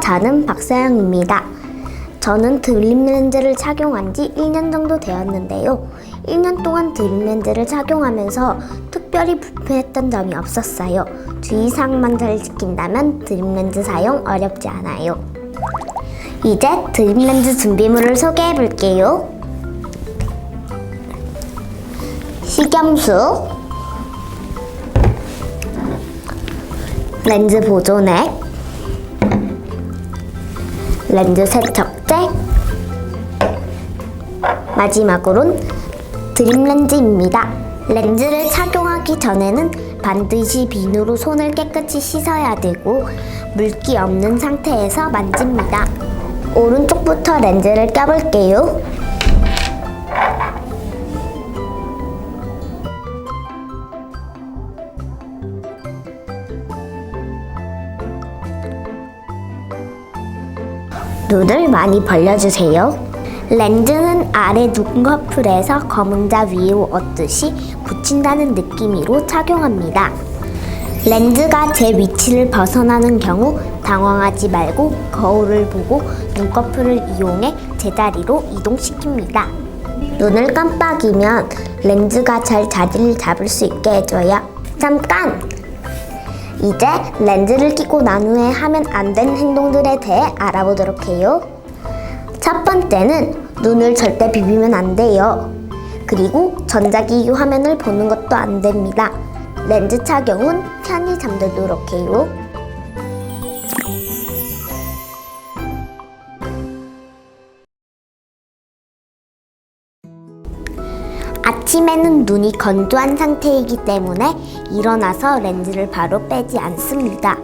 저는 박서영입니다. 저는 드림 렌즈를 착용한 지 1년 정도 되었는데요. 1년 동안 드림 렌즈를 착용하면서 특별히 불편했던 점이 없었어요. 주의사항만 잘 지킨다면 드림 렌즈 사용 어렵지 않아요. 이제 드림 렌즈 준비물을 소개해 볼게요. 식염수, 렌즈 보존액, 렌즈 세척제, 마지막으론 드림 렌즈입니다. 렌즈를 착용하기 전에는 반드시 비누로 손을 깨끗이 씻어야 되고 물기 없는 상태에서 만집니다. 오른쪽부터 렌즈를 껴볼게요. 눈을 많이 벌려주세요. 렌즈는 아래 눈꺼풀에서 검은자 위에 얻듯이 붙인다는 느낌으로 착용합니다. 렌즈가 제 위치를 벗어나는 경우 당황하지 말고 거울을 보고 눈꺼풀을 이용해 제자리로 이동시킵니다. 눈을 깜빡이면 렌즈가 잘 자리를 잡을 수 있게 해줘요. 잠깐! 이제 렌즈를 끼고 난 후에 하면 안 되는 행동들에 대해 알아보도록 해요. 첫 번째는 눈을 절대 비비면 안 돼요. 그리고 전자기기 화면을 보는 것도 안 됩니다. 렌즈 착용 은 편히 잠들도록 해요. 아침에는 눈이 건조한 상태이기 때문에 일어나서 렌즈를 바로 빼지 않습니다.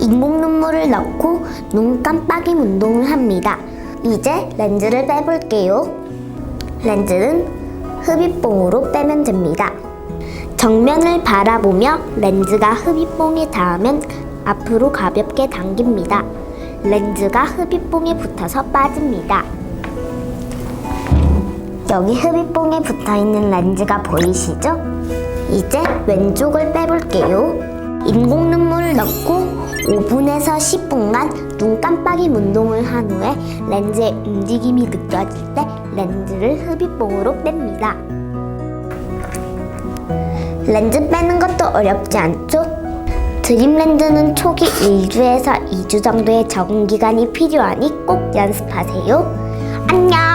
인공 눈물을 넣고 눈 깜빡임 운동을 합니다. 이제 렌즈를 빼볼게요. 렌즈는 흡입봉으로 빼면 됩니다. 정면을 바라보며 렌즈가 흡입봉에 닿으면 앞으로 가볍게 당깁니다. 렌즈가 흡입봉에 붙어서 빠집니다. 여기 흡입봉에 붙어 있는 렌즈가 보이시죠? 이제 왼쪽을 빼볼게요. 인공 눈물을 넣고 5분에서 10분간 눈 깜빡임 운동을 한 후에 렌즈의 움직임이 느껴질 때 렌즈를 흡입봉으로 뺍니다. 렌즈 빼는 것도 어렵지 않죠? 드림 렌즈는 초기 1주에서 2주 정도의 적응 기간이 필요하니 꼭 연습하세요. 안녕!